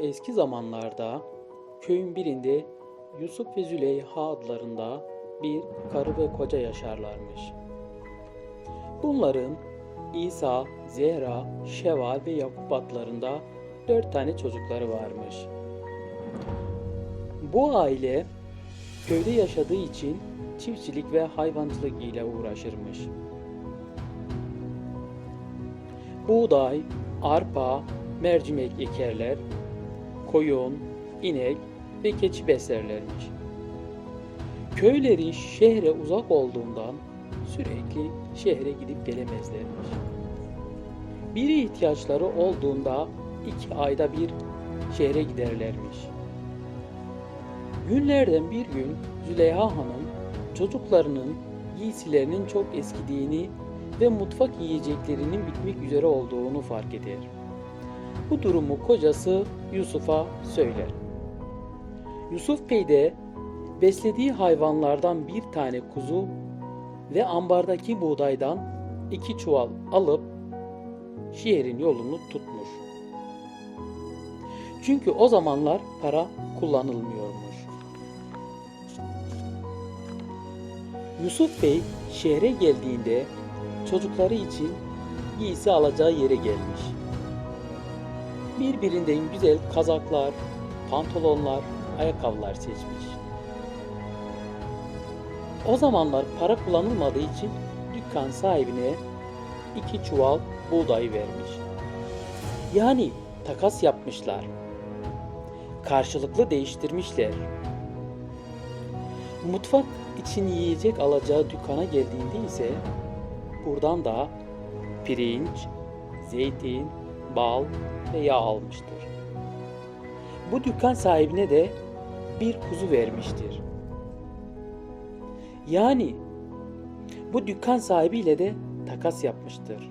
eski zamanlarda köyün birinde Yusuf ve Züleyha adlarında bir karı ve koca yaşarlarmış. Bunların İsa, Zehra, Şeval ve Yakup adlarında dört tane çocukları varmış. Bu aile köyde yaşadığı için çiftçilik ve hayvancılık ile uğraşırmış. Buğday, arpa, mercimek ekerler, koyun, inek ve keçi beslerlermiş. Köyleri şehre uzak olduğundan sürekli şehre gidip gelemezlermiş. Biri ihtiyaçları olduğunda iki ayda bir şehre giderlermiş. Günlerden bir gün Züleyha Hanım çocuklarının giysilerinin çok eskidiğini ve mutfak yiyeceklerinin bitmek üzere olduğunu fark eder. Bu durumu kocası Yusuf'a söyler. Yusuf Bey de beslediği hayvanlardan bir tane kuzu ve ambardaki buğdaydan iki çuval alıp şehrin yolunu tutmuş. Çünkü o zamanlar para kullanılmıyormuş. Yusuf Bey şehre geldiğinde çocukları için giysi alacağı yere gelmiş. Birbirinden güzel kazaklar, pantolonlar, ayakkabılar seçmiş. O zamanlar para kullanılmadığı için dükkan sahibine iki çuval buğday vermiş. Yani takas yapmışlar. Karşılıklı değiştirmişler. Mutfak için yiyecek alacağı dükkana geldiğinde ise buradan da pirinç, zeytin, bal ve yağ almıştır. Bu dükkan sahibine de bir kuzu vermiştir. Yani bu dükkan sahibiyle de takas yapmıştır.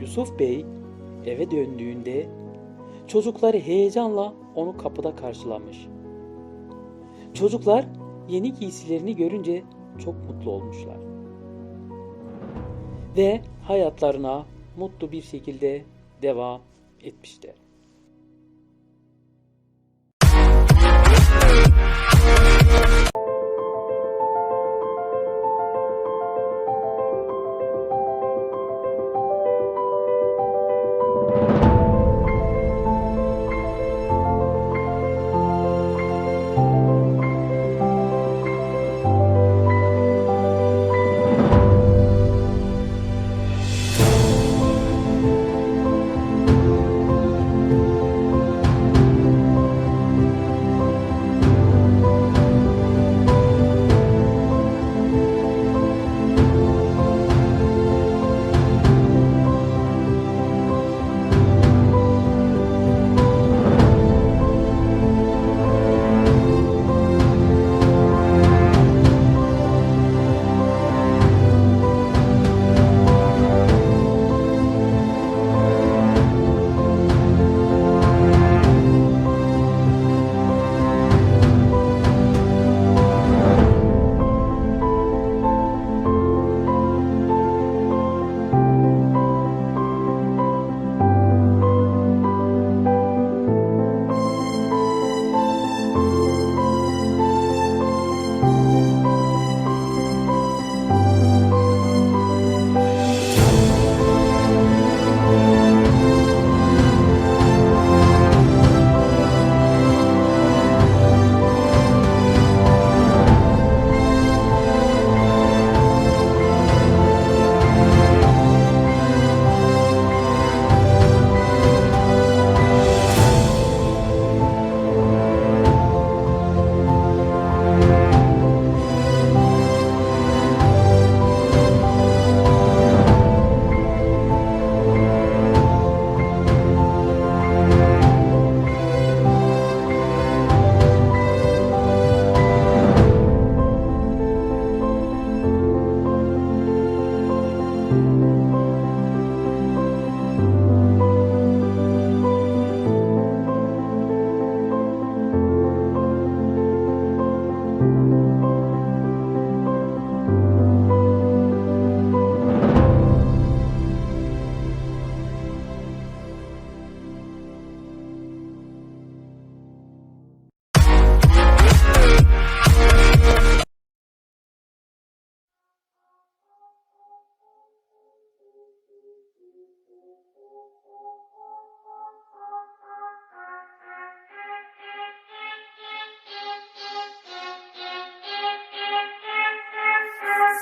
Yusuf Bey eve döndüğünde çocukları heyecanla onu kapıda karşılamış. Çocuklar yeni giysilerini görünce çok mutlu olmuşlar. Ve hayatlarına mutlu bir şekilde devam etmişler.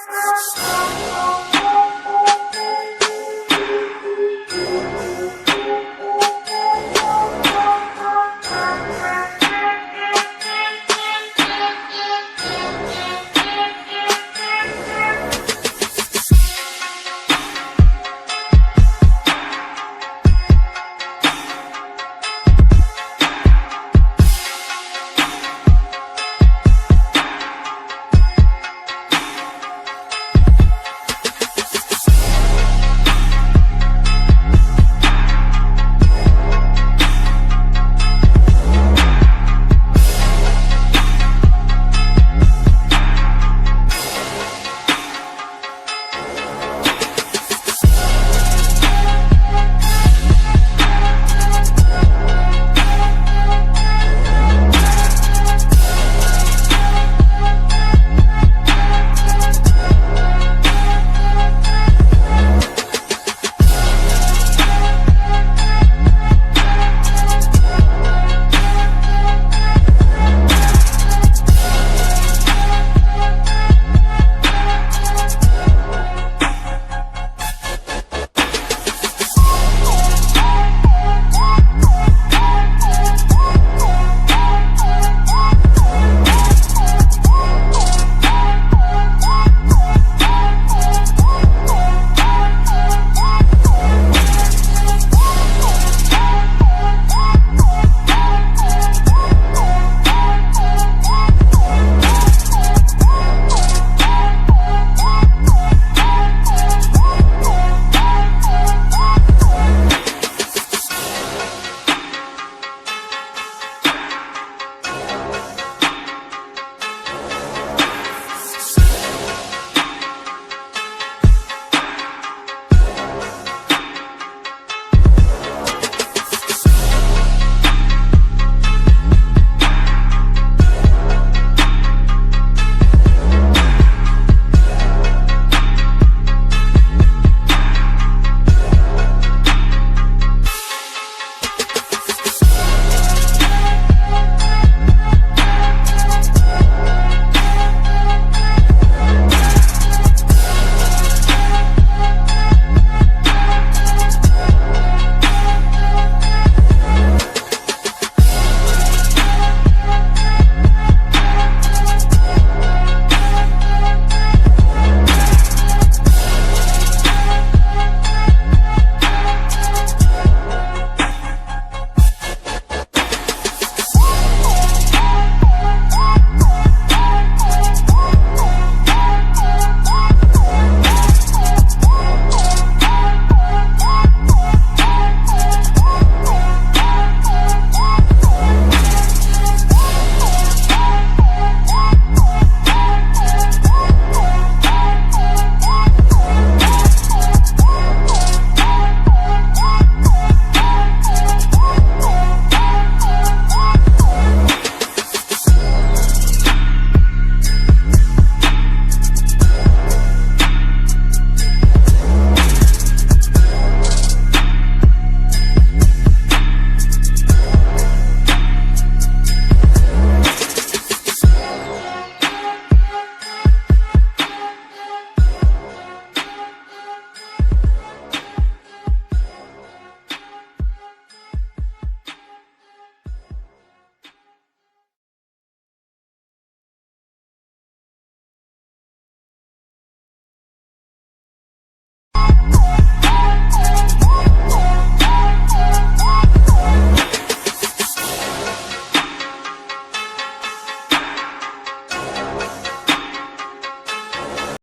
Thank you.